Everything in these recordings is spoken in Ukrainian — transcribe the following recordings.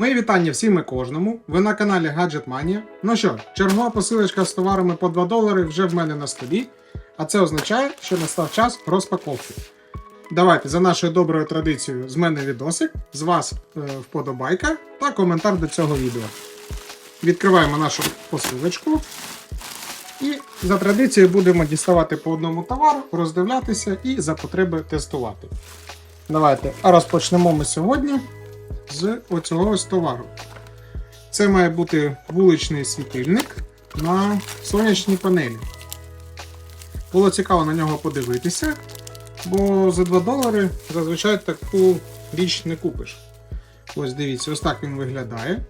Мої вітання всім і кожному. Ви на каналі Gadget Mania. Ну що, чергова посилочка з товарами по 2 долари вже в мене на столі, а це означає, що настав час розпаковки. Давайте за нашою доброю традицією з мене відосик, з вас е, вподобайка та коментар до цього відео. Відкриваємо нашу посилочку. І за традицією будемо діставати по одному товару, роздивлятися і за потреби тестувати. Давайте, а розпочнемо ми сьогодні з оцього ось товару. Це має бути вуличний світильник на сонячній панелі. Було цікаво на нього подивитися, бо за 2 долари зазвичай таку річ не купиш. Ось дивіться, ось так він виглядає.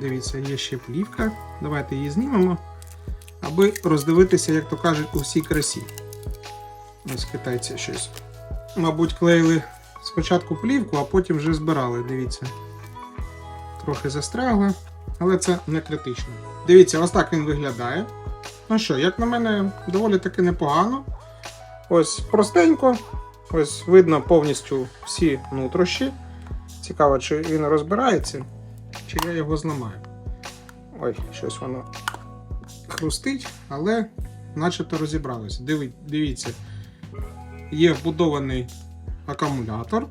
Дивіться, є ще плівка. Давайте її знімемо, аби роздивитися, як то кажуть, у всій красі. Ось китайці щось. Мабуть, клеїли спочатку плівку, а потім вже збирали. Дивіться. Трохи застрягли, але це не критично. Дивіться, ось так він виглядає. Ну що, як на мене, доволі таки непогано. Ось простенько. Ось видно повністю всі нутрощі. Цікаво, чи він розбирається, чи я його зламаю. Ой, щось воно хрустить, але начебто розібралося. Диви- Дивіться, є вбудований акумулятор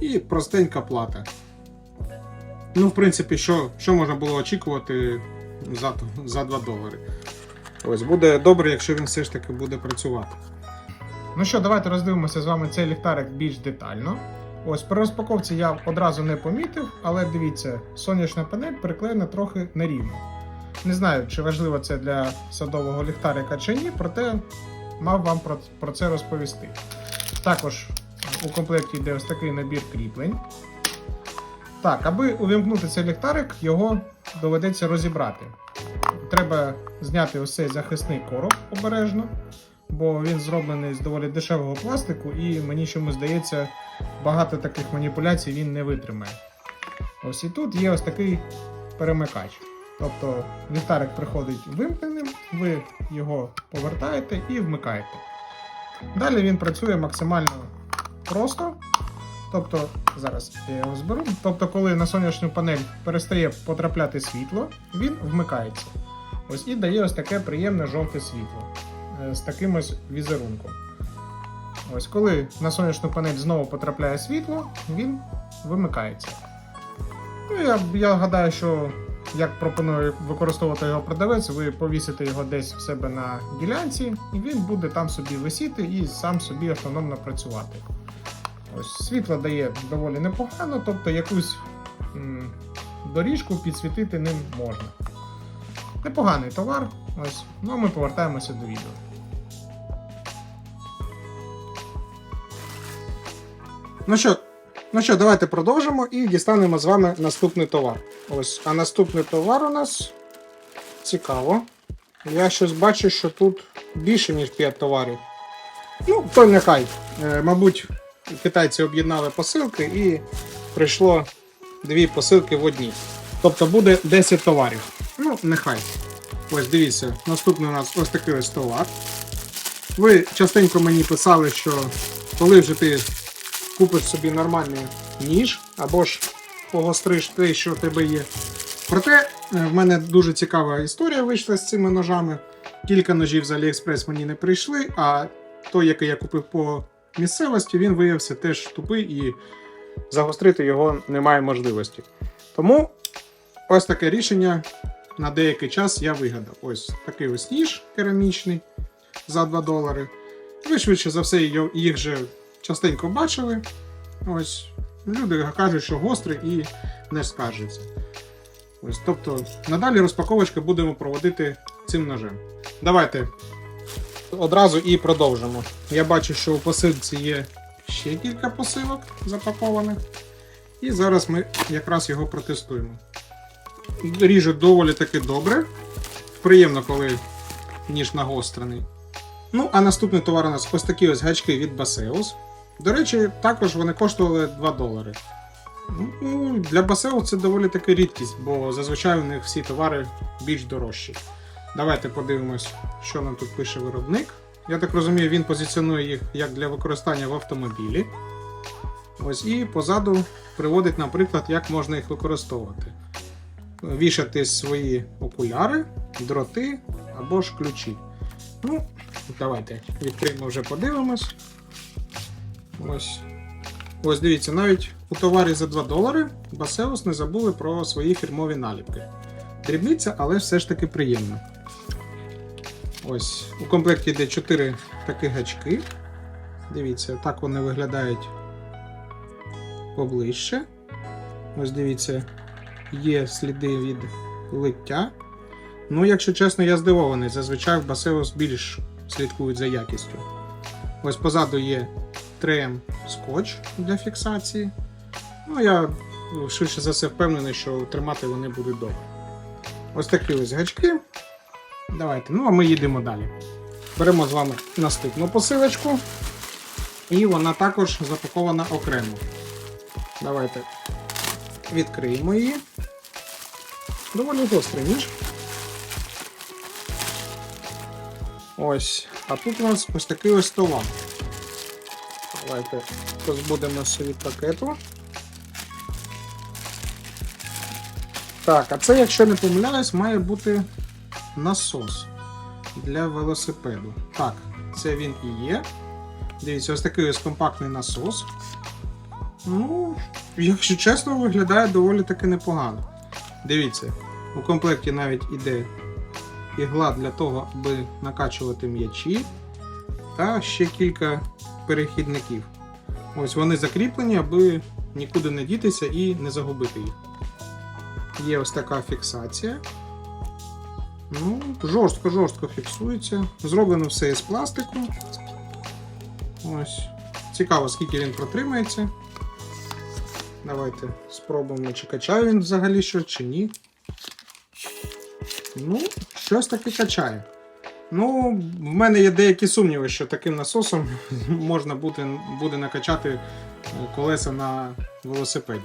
і простенька плата. Ну, в принципі, що, що можна було очікувати за, за 2 долари. Ось буде добре, якщо він все ж таки буде працювати. Ну що, давайте роздивимося з вами цей ліхтарик більш детально. Ось при розпаковці я одразу не помітив, але дивіться, сонячна панель приклеєна трохи нерівно. Не знаю, чи важливо це для садового ліхтарика чи ні, проте мав вам про, це розповісти. Також у комплекті йде ось такий набір кріплень. Так, аби увімкнути цей ліхтарик, його доведеться розібрати. Треба зняти ось цей захисний короб обережно, бо він зроблений з доволі дешевого пластику, і мені чомусь здається, багато таких маніпуляцій він не витримає. Ось і тут є ось такий перемикач. Тобто ліхтарик приходить вимкненим, ви його повертаєте і вмикаєте. Далі він працює максимально просто. Тобто, зараз я його зберу. Тобто, коли на сонячну панель перестає потрапляти світло, він вмикається. Ось і дає ось таке приємне жовте світло е, з таким ось візерунком. Ось коли на сонячну панель знову потрапляє світло, він вимикається. Ну, я, я гадаю, що як пропонує використовувати його продавець, ви повісите його десь в себе на ділянці, і він буде там собі висіти і сам собі автономно працювати. Ось світло дає доволі непогано, тобто якусь доріжку підсвітити ним можна. Непоганий товар. Ось, ну а ми повертаємося до відео. Ну що, ну що, давайте продовжимо і дістанемо з вами наступний товар. Ось, а наступний товар у нас цікаво. Я щось бачу, що тут більше, ніж 5 товарів. Ну, то нехай. Е, мабуть, китайці об'єднали посилки і прийшло дві посилки в одній. Тобто буде 10 товарів. Ну, нехай. Ось дивіться, наступний у нас ось такий ось товар. Ви частенько мені писали, що коли вже ти купиш собі нормальний ніж, або ж погостриш те, що в тебе є. Проте е, в мене дуже цікава історія вийшла з цими ножами. Кілька ножів з AliExpress мені не прийшли, а той, який я купив по місцевості, він виявився теж тупий і загострити його немає можливості. Тому ось таке рішення на деякий час я вигадав. Ось такий ось ніж керамічний за 2 долари. Ви швидше за все їх вже частенько бачили. Ось люди кажуть, що гострий і не скаржиться. Ось, тобто, надалі розпаковочки будемо проводити цим ножем. Давайте одразу і продовжимо. Я бачу, що у посилці є ще кілька посилок запакованих. І зараз ми якраз його протестуємо. Ріже доволі таки добре. Приємно, коли ніж нагострений. Ну, а наступний товар у нас ось такі ось гачки від Baseus. До речі, також вони коштували 2 долари. Ну, для Baseus це доволі таки рідкість, бо зазвичай у них всі товари більш дорожчі. Давайте подивимось, що нам тут пише виробник. Я так розумію, він позиціонує їх як для використання в автомобілі. Ось і позаду приводить, наприклад, як можна їх використовувати. Вішати свої окуляри, дроти або ж ключі. Ну, давайте відкриємо вже подивимось. Ось. Ось дивіться, навіть у товарі за 2 долари Басеус не забули про свої фірмові наліпки. Дрібниця, але все ж таки приємно. Ось, у комплекті йде 4 такі гачки. Дивіться, так вони виглядають поближче. Ось дивіться, є сліди від лиття. Ну, якщо чесно, я здивований. Зазвичай в Басеус більш слідкують за якістю. Ось позаду є 3М скотч для фіксації. Ну, я швидше за все впевнений, що тримати вони будуть добре. Ось такі ось гачки. Давайте. Ну, а ми їдемо далі. Беремо з вами наступну посилочку. І вона також запакована окремо. Давайте відкриємо її. Доволі гострий ніж. Ось. А тут у нас ось такий ось товар. Давайте позбудемося від пакету. Так, а це, якщо не помиляюсь, має бути насос для велосипеду. Так, це він і є. Дивіться, ось такий ось компактний насос. Ну, якщо чесно, виглядає доволі таки непогано. Дивіться, у комплекті навіть іде ігла для того, аби накачувати м'ячі, та ще кілька перехідників. Ось вони закріплені, аби нікуди не дітися і не загубити їх. Є ось така фіксація. Ну, жорстко-жорстко фіксується. Зроблено все із пластику. Ось. Цікаво, скільки він протримається. Давайте спробуємо, чи качає він взагалі що, чи ні. Ну, щось таки качає. Ну, в мене є деякі сумніви, що таким насосом можна буде, буде накачати колеса на велосипеді.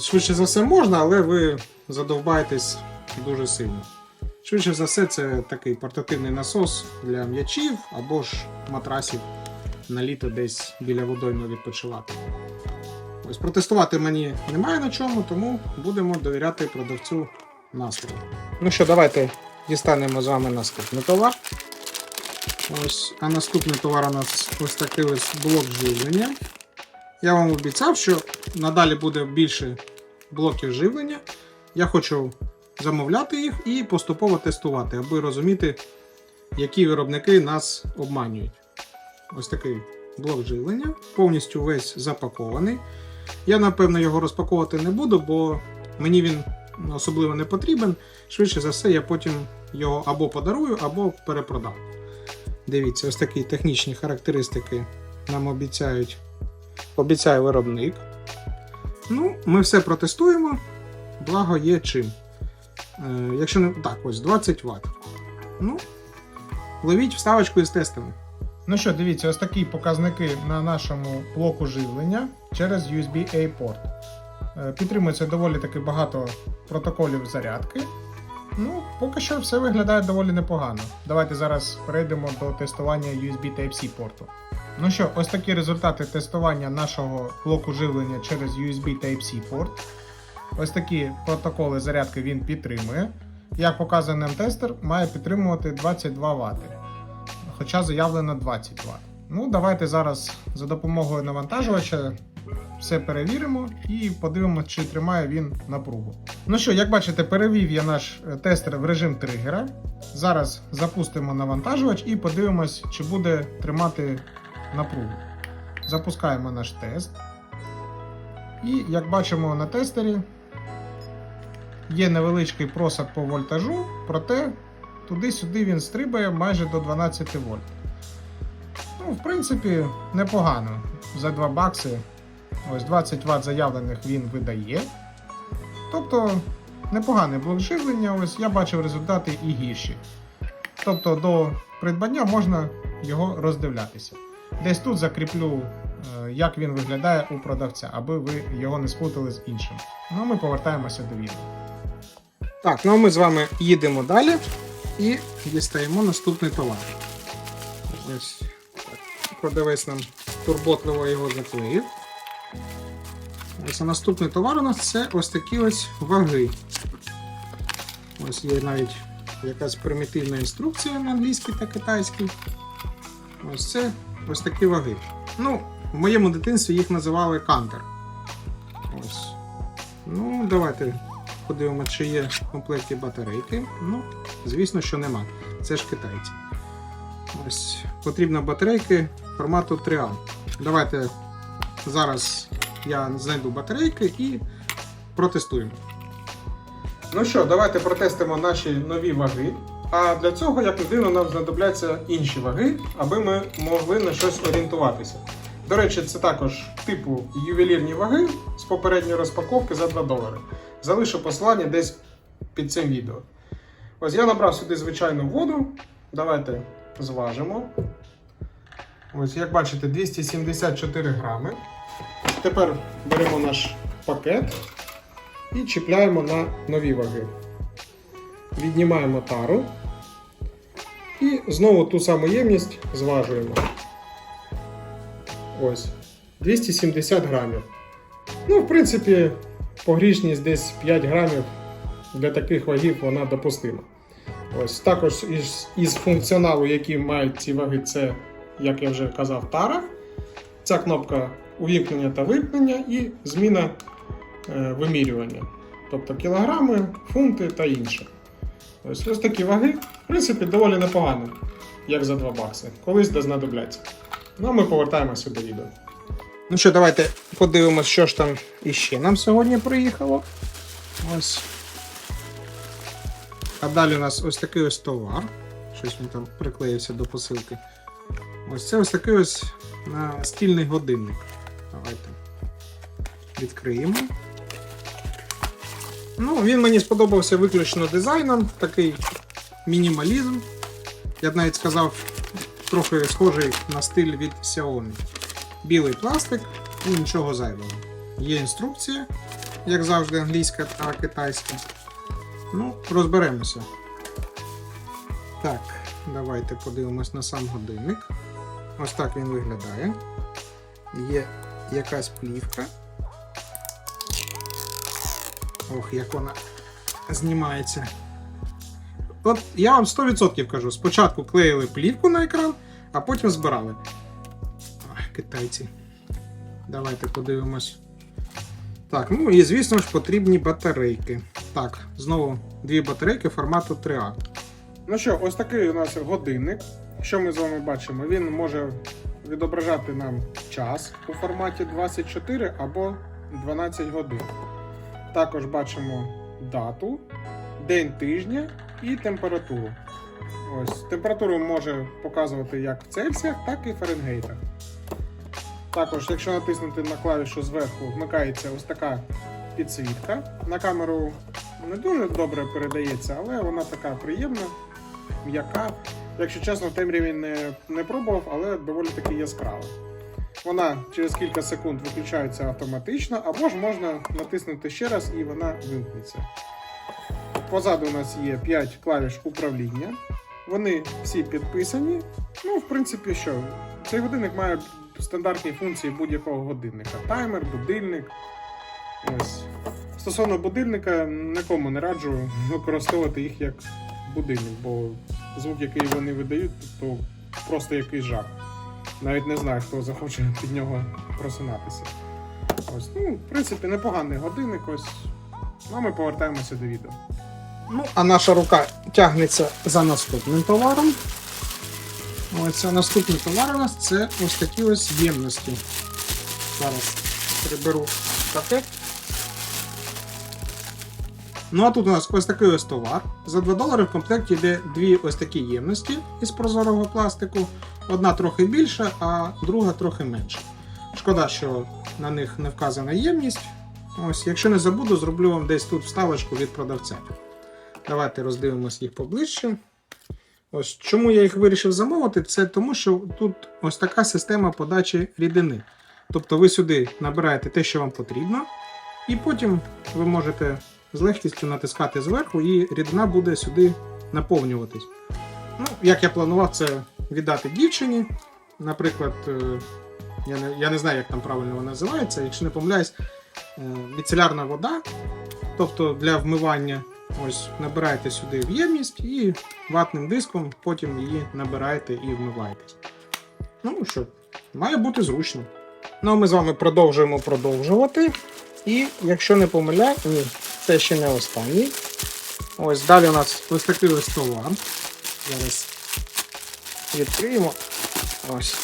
Швидше за все можна, але ви задовбаєтесь дуже сильно. Швидше за все, це такий портативний насос для м'ячів або ж матрасів на літо десь біля водойми відпочивати. Ось протестувати мені немає на чому, тому будемо довіряти продавцю настрою. Ну що, давайте дістанемо з вами наступний товар. Ось, а наступний товар у нас ось такий ось блок живлення. Я вам обіцяв, що надалі буде більше блоків живлення. Я хочу замовляти їх і поступово тестувати, аби розуміти, які виробники нас обманюють. Ось такий блок живлення, повністю весь запакований. Я, напевно, його розпаковувати не буду, бо мені він особливо не потрібен. Швидше за все, я потім його або подарую, або перепродам. Дивіться, ось такі технічні характеристики нам обіцяють. Обіцяє виробник. Ну, ми все протестуємо. Благо є чим. Е, якщо не. Так, ось 20 Вт. Ну, ловіть вставочку із тестами. Ну що, дивіться, ось такі показники на нашому блоку живлення через USB-A порт. Е, Підтримується доволі таки багато протоколів зарядки. Ну, поки що все виглядає доволі непогано. Давайте зараз перейдемо до тестування USB Type-C порту. Ну що, ось такі результати тестування нашого блоку живлення через USB Type-C порт. Ось такі протоколи зарядки він підтримує. Як показує нам тестер, має підтримувати 22 Вт. Хоча заявлено 20 Вт. Ну, давайте зараз за допомогою навантажувача все перевіримо і подивимося, чи тримає він напругу. Ну що, як бачите, перевів я наш е, тестер в режим тригера. Зараз запустимо навантажувач і подивимось, чи буде тримати напругу. Запускаємо наш тест. І як бачимо на тестері, є невеличкий просад по вольтажу, проте туди-сюди він стрибає майже до 12 вольт. Ну, в принципі, непогано. За 2 бакси. Ось 20 Вт заявлених він видає. Тобто непоганий блок живлення, ось я бачив результати і гірші. Тобто до придбання можна його роздивлятися. Десь тут закріплю, е, як він виглядає у продавця, аби ви його не сплутали з іншим. Ну, ми повертаємося до відео. Так, ну а ми з вами їдемо далі і дістаємо наступний товар. Ось продавець нам турботливо його заклеїв. Ось а наступний товар у нас це ось такі ось ваги. Ось є навіть якась примітивна інструкція на англійській та китайській. Ось це ось такі ваги. Ну, в моєму дитинстві їх називали кантер. Ось. Ну, давайте подивимося, чи є в комплекті батарейки. Ну, звісно, що нема. Це ж китайці. Ось потрібно батарейки формату 3А. Давайте зараз я знайду батарейки і протестуємо. Ну що, давайте протестимо наші нові ваги. А для цього, як людина, нам знадобляться інші ваги, аби ми могли на щось орієнтуватися. До речі, це також типу ювелірні ваги з попередньої розпаковки за 2 долари. Залишу посилання десь під цим відео. Ось я набрав сюди звичайну воду. Давайте зважимо. Ось, як бачите, 274 грами. Тепер беремо наш пакет і чіпляємо на нові ваги. Віднімаємо тару і знову ту саму ємність зважуємо. Ось. 270 грамів. Ну, в принципі, погрішність десь 5 грамів для таких вагів вона допустима. Ось також із, із функціоналу, який мають ці ваги, це, як я вже казав, тара. Ця кнопка увімкнення та вимкнення і зміна е, вимірювання. Тобто кілограми, фунти та інше. Ось, ось такі ваги, в принципі, доволі непогано, як за 2 бакси. Колись де знадобляться. Ну ми повертаємося до відео. Ну що, давайте подивимося, що ж там іще нам сьогодні приїхало. Ось. А далі у нас ось такий ось товар. Щось він там приклеївся до посилки. Ось це ось такий ось настільний годинник. Давайте відкриємо. Ну, він мені сподобався виключно дизайном, такий мінімалізм. Я б навіть сказав, трохи схожий на стиль від Xiaomi. Білий пластик і нічого зайвого. Є інструкція, як завжди, англійська та китайська. Ну, розберемося. Так, давайте подивимось на сам годинник. Ось так він виглядає. Є якась плівка. Ох, як вона знімається. От я вам 100% кажу, спочатку клеїли плівку на екран, а потім збирали. Ах, китайці. Давайте подивимось. Так, ну і звісно ж потрібні батарейки. Так, знову дві батарейки формату 3А. Ну що, ось такий у нас годинник. Що ми з вами бачимо? Він може відображати нам час у форматі 24 або 12 годин. Також бачимо дату, день тижня і температуру. Ось, температуру може показувати як в Цельсіях, так і в Фаренгейтах. Також, якщо натиснути на клавішу зверху, вмикається ось така підсвітка. На камеру не дуже добре передається, але вона така приємна, м'яка. Якщо чесно, в темряві не, не пробував, але доволі таки яскрава. Вона через кілька секунд виключається автоматично, або ж можна натиснути ще раз і вона вимкнеться. Позаду у нас є 5 клавіш управління. Вони всі підписані. Ну, в принципі, що? Цей годинник має стандартні функції будь-якого годинника: таймер, будильник. Ось. Стосовно будильника, нікому не раджу використовувати їх як будильник, бо звук, який вони видають, то просто якийсь жах. Навіть не знаю, хто захоче під нього просинатися. Ось, ну, в принципі, непоганий годинник. Ось. Ну, а ми повертаємося до відео. Ну, а наша рука тягнеться за наступним товаром. Ось наступний товар у нас це ось такі ось ємності. Зараз приберу пакет. Ну а тут у нас ось такий ось товар. За 2 долари в комплекті йде дві ось такі ємності із прозорого пластику. Одна трохи більша, а друга трохи менша. Шкода, що на них не вказана ємність. Ось, якщо не забуду, зроблю вам десь тут вставочку від продавця. Давайте роздивимось їх поближче. Ось чому я їх вирішив замовити, це тому, що тут ось така система подачі рідини. Тобто ви сюди набираєте те, що вам потрібно, і потім ви можете з легкістю натискати зверху, і рідина буде сюди наповнюватись. Ну, як я планував це віддати дівчині. Наприклад, е, я не, я не знаю, як там правильно вона називається, якщо не помиляюсь, е, міцелярна вода, тобто для вмивання. Ось набираєте сюди в ємність і ватним диском потім її набираєте і вмиваєте. Ну що, має бути зручно. Ну а ми з вами продовжуємо продовжувати. І якщо не помиляю, ні, це ще не останній. Ось далі у нас ось такий ось товар. Зараз відкриємо. Ось.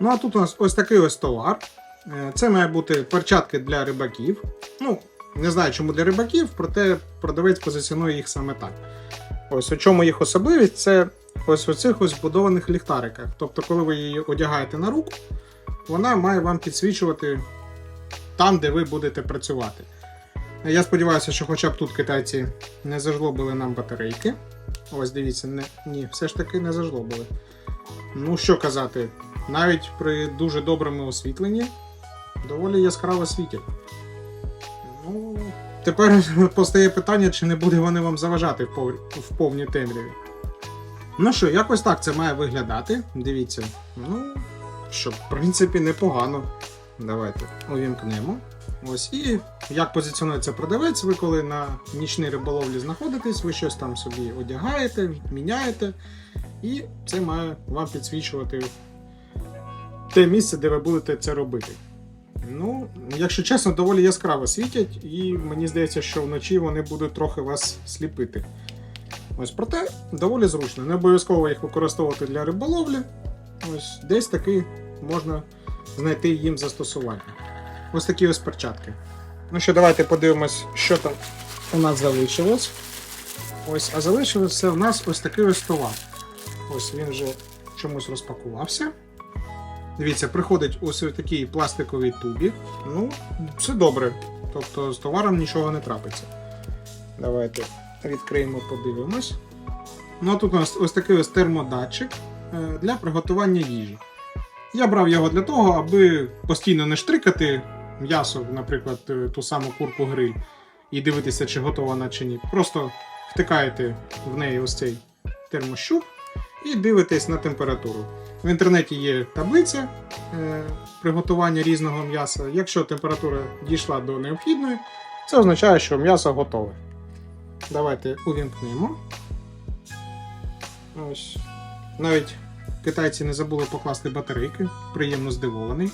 Ну а тут у нас ось такий ось товар. Е, Це має бути перчатки для рибаків. Ну, не знаю, чому для рибаків, проте продавець позиціонує їх саме так. Ось у чому їх особливість, це ось у цих ось вбудованих ліхтариках. Тобто, коли ви її одягаєте на руку, вона має вам підсвічувати там, де ви будете працювати. Я сподіваюся, що хоча б тут китайці не зажлобили нам батарейки. Ось дивіться, не, ні, все ж таки не зажлобили. Ну що казати, навіть при дуже доброму освітленні доволі яскраво світять. Ну, тепер постає питання, чи не буде вони вам заважати в, пов- в повній темряві. Ну що, якось так це має виглядати. Дивіться. Ну, що, в принципі, непогано. Давайте увімкнемо. Ось і як позиціонується продавець, ви коли на нічній риболовлі знаходитесь, ви щось там собі одягаєте, міняєте, і це має вам підсвічувати те місце, де ви будете це робити. Ну, якщо чесно, доволі яскраво світять, і мені здається, що вночі вони будуть трохи вас сліпити. Ось проте доволі зручно. Не обов'язково їх використовувати для риболовлі. Ось десь таки можна знайти їм застосування. Ось такі ось перчатки. Ну що, давайте подивимось, що там у нас залишилось. Ось, а залишилося в нас ось такий ось товар. Ось він вже чомусь розпакувався. Дивіться, приходить ось у такій пластиковій тубі. Ну, все добре. Тобто з товаром нічого не трапиться. Давайте відкриємо, подивимось. Ну, а тут у нас ось такий ось термодатчик е, для приготування їжі. Я брав його для того, аби постійно не штрикати м'ясо, наприклад, е, ту саму курку гриль, і дивитися, чи готова вона чи ні. Просто втикаєте в неї ось цей термощуп і дивитесь на температуру. В інтернеті є таблиця е, приготування різного м'яса. Якщо температура дійшла до необхідної, це означає, що м'ясо готове. Давайте увімкнемо. Ось. Навіть китайці не забули покласти батарейки. Приємно здивований.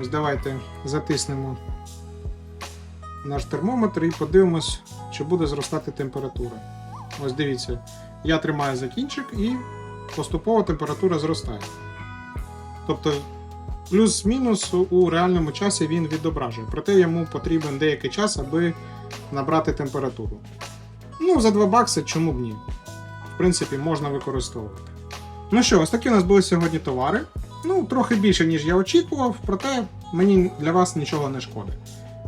Ось давайте затиснемо наш термометр і подивимось, чи буде зростати температура. Ось дивіться, я тримаю за кінчик і поступово температура зростає. Тобто, плюс-мінус у реальному часі він відображує, проте йому потрібен деякий час, аби набрати температуру. Ну, за 2 бакси чому б ні? В принципі, можна використовувати. Ну що, ось такі у нас були сьогодні товари. Ну, трохи більше, ніж я очікував, проте мені для вас нічого не шкодить.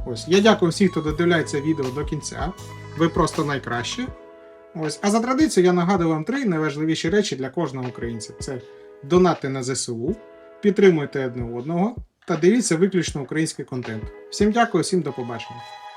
Ось, я дякую всім, хто додивляється відео до кінця. Ви просто найкращі. Ось, а за традицією я нагадую вам три найважливіші речі для кожного українця: це донати на ЗСУ, підтримуйте одне одного та дивіться виключно український контент. Всім дякую, всім до побачення.